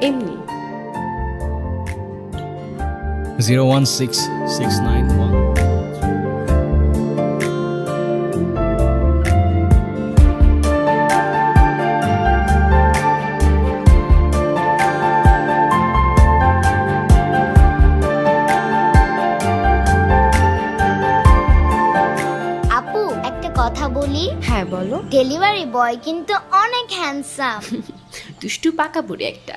এমনি। Zero one six six nine one আপু একটা কথা বলি? হ্যাঁ বলো। ডেলিভারি বয় কিন্তু অনেক হ্যান্ডসাম দুষ্টু পাকা বুড়ি একটা।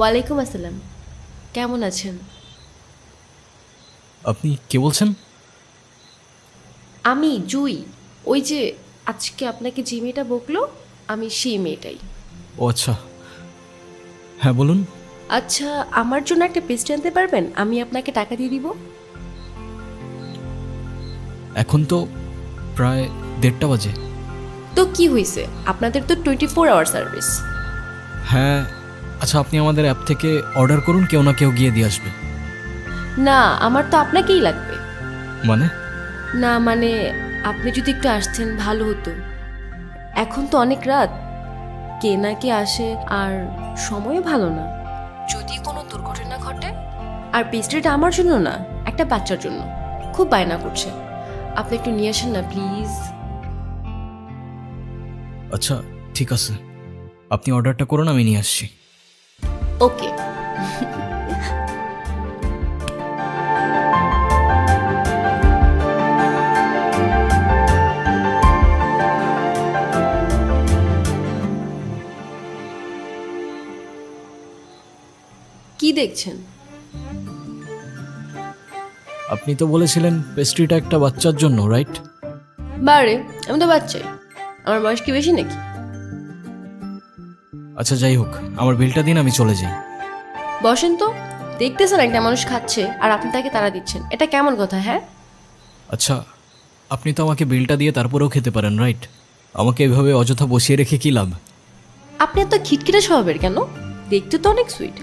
ওয়ালাইকুম আসসালাম। কেমন আছেন? আপনি কে বলছেন? আমি জুই। ওই যে আজকে আপনাকে যে মেয়েটা বকলো আমি সেই মেয়েটাই। ও আচ্ছা। হ্যাঁ বলুন। আচ্ছা আমার জন্য একটা পেস্ট আনতে পারবেন? আমি আপনাকে টাকা দিয়ে দিব। এখন তো প্রায় দেড়টা বাজে। তো কি হয়েছে? আপনাদের তো টোয়েন্টি ফোর আওয়ার সার্ভিস হ্যাঁ আচ্ছা আপনি আমাদের অ্যাপ থেকে অর্ডার করুন কেউ না কেউ গিয়ে দিয়ে আসবে। না আমার তো আপনাকেই লাগবে। মানে? না মানে আপনি যদি একটু আসতেন ভালো হতো। এখন তো অনেক রাত। কে না কে আসে আর সময়ও ভালো না। যদি কোনো দুর্ঘটনা ঘটে আর পেস্ট্রিটা আমার জন্য না একটা বাচ্চার জন্য খুব বায়না করছে। আপনি একটু নিয়ে আসেন না প্লিজ আচ্ছা ঠিক আছে। আপনি অর্ডারটা করুন আমি নিয়ে আসছি। ওকে কি দেখছেন? আপনি তো বলেছিলেন পেস্ট্রিটা একটা বাচ্চার জন্য রাইট বারে আমি তো বাচ্চাই। আমার বয়স কি বেশি নাকি? আচ্ছা যাই হোক আমার বিলটা দিন আমি চলে যাই। বসেন তো। দেখতেছেন একটা মানুষ খাচ্ছে আর আপনি তাকে তারা দিচ্ছেন। এটা কেমন কথা হ্যাঁ? আচ্ছা আপনি তো আমাকে বিলটা দিয়ে তারপরেও খেতে পারেন রাইট? আমাকে এভাবে অযথা বসিয়ে রেখে কি লাভ? আপনি এত খিটখিটে স্বভাবের কেন? দেখতে তো অনেক সুইট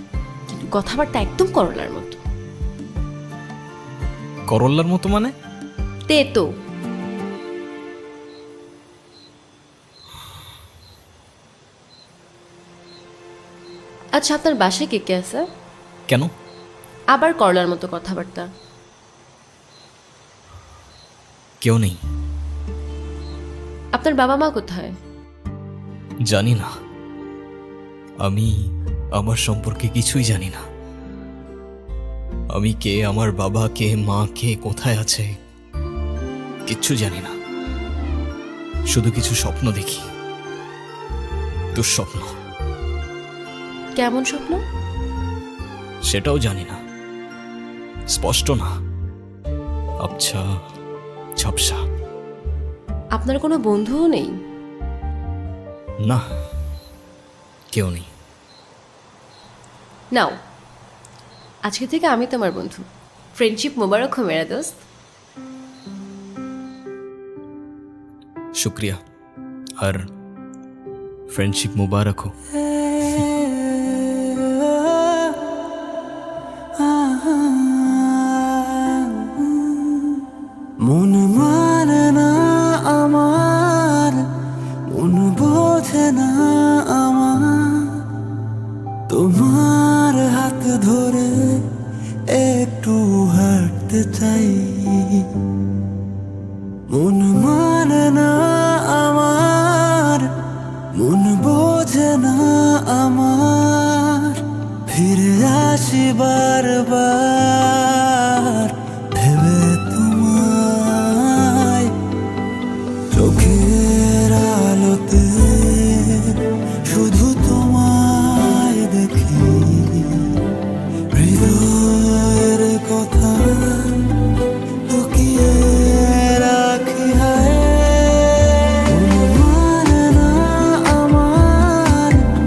কিন্তু কথাবার্তা একদম করলার মতো। করল্লার মতো মানে? তে তো আচ্ছা আপনার বাসায় কে কে আছে? কেন? আবার করলার মতো কথাবার্তা। কেউ নেই। আপনার বাবা মা কোথায়? জানি না। আমি আমার সম্পর্কে কিছুই জানি না। আমি কে আমার বাবা কে মা কে কোথায় আছে কিচ্ছু জানি না। শুধু কিছু স্বপ্ন দেখি। দুঃস্বপ্ন। কেমন স্বপ্ন? সেটাও জানি না। স্পষ্ট না। আচ্ছা ঝাপসা। আপনার কোনো বন্ধুও নেই? না কেউ নেই। নাও আজকে থেকে আমি তোমার বন্ধু। ফ্রেন্ডশিপ মোবারক হো মেরা দোস্ত। শুক্রিয়া। আর ফ্রেন্ডশিপ মুবারক हो বোঝে না আমার। তোমার হাত ধরে একটু হাঁটতে চাই। মন মানে না আমার, মন বোঝে না আমার। ফিরে আসি বারবার।